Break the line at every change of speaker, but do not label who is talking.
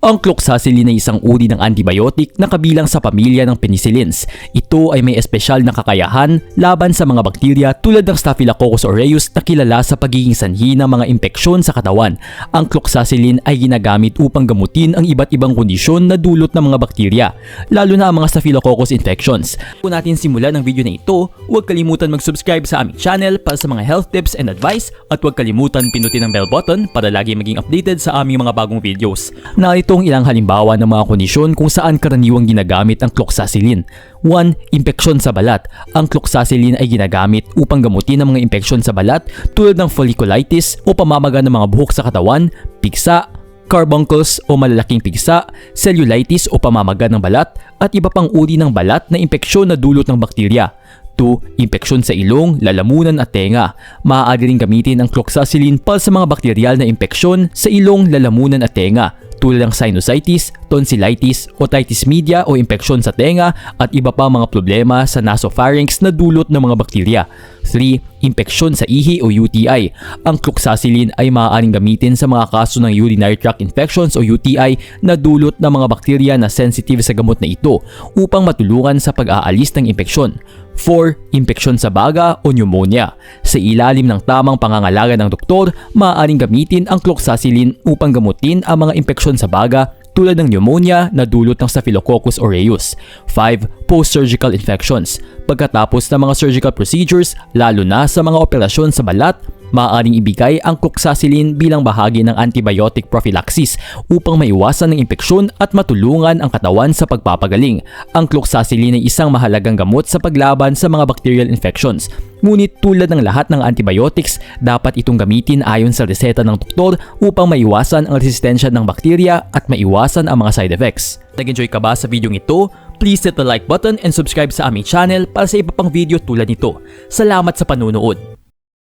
Ang cloxacillin ay isang uri ng antibiotic na kabilang sa pamilya ng penicillins. Ito ay may espesyal na kakayahan laban sa mga bakterya tulad ng Staphylococcus aureus na kilala sa pagiging sanhi ng mga impeksyon sa katawan. Ang cloxacillin ay ginagamit upang gamutin ang iba't ibang kondisyon na dulot ng mga bakterya, lalo na ang mga Staphylococcus infections. Kung natin simulan ang video na ito, huwag kalimutan mag-subscribe sa aming channel para sa mga health tips and advice at huwag kalimutan pinutin ang bell button para lagi maging updated sa aming mga bagong videos. Narito ang ilang halimbawa ng mga kondisyon kung saan karaniwang ginagamit ang cloxacillin. 1. Impeksyon sa balat. Ang cloxacillin ay ginagamit upang gamutin ang mga impeksyon sa balat tulad ng folliculitis o pamamaga ng mga buhok sa katawan, pigsa, carbuncles o malalaking pigsa, cellulitis o pamamaga ng balat, at iba pang uri ng balat na impeksyon na dulot ng bakterya. 2. Impeksyon sa ilong, lalamunan at tenga. Maaari rin gamitin ang cloxacillin para sa mga bakteryal na impeksyon sa ilong, lalamunan at tenga tulad ng sinusitis, tonsillitis, otitis media o impeksyon sa tenga at iba pa mga problema sa nasopharynx na dulot ng mga bakterya. 3. Impeksyon sa ihi o UTI. Ang cloxacillin ay maaaring gamitin sa mga kaso ng urinary tract infections o UTI na dulot ng mga bakterya na sensitive sa gamot na ito upang matulungan sa pag-aalis ng impeksyon. 4. Impeksyon sa baga o pneumonia. Sa ilalim ng tamang pangangalaga ng doktor, maaaring gamitin ang cloxacillin upang gamutin ang mga impeksyon sa baga tulad ng pneumonia na dulot ng Staphylococcus aureus. 5. Post-surgical infections. Pagkatapos ng mga surgical procedures, lalo na sa mga operasyon sa balat, maaaring ibigay ang cloxacillin bilang bahagi ng antibiotic prophylaxis upang maiwasan ng impeksyon at matulungan ang katawan sa pagpapagaling. Ang cloxacillin ay isang mahalagang gamot sa paglaban sa mga bacterial infections. Ngunit tulad ng lahat ng antibiotics, dapat itong gamitin ayon sa reseta ng doktor upang maiwasan ang resistensya ng bakterya at maiwasan ang mga side effects. Nag-enjoy ka ba sa video ito? Please hit the like button and subscribe sa aming channel para sa iba pang video tulad nito. Salamat sa panunood!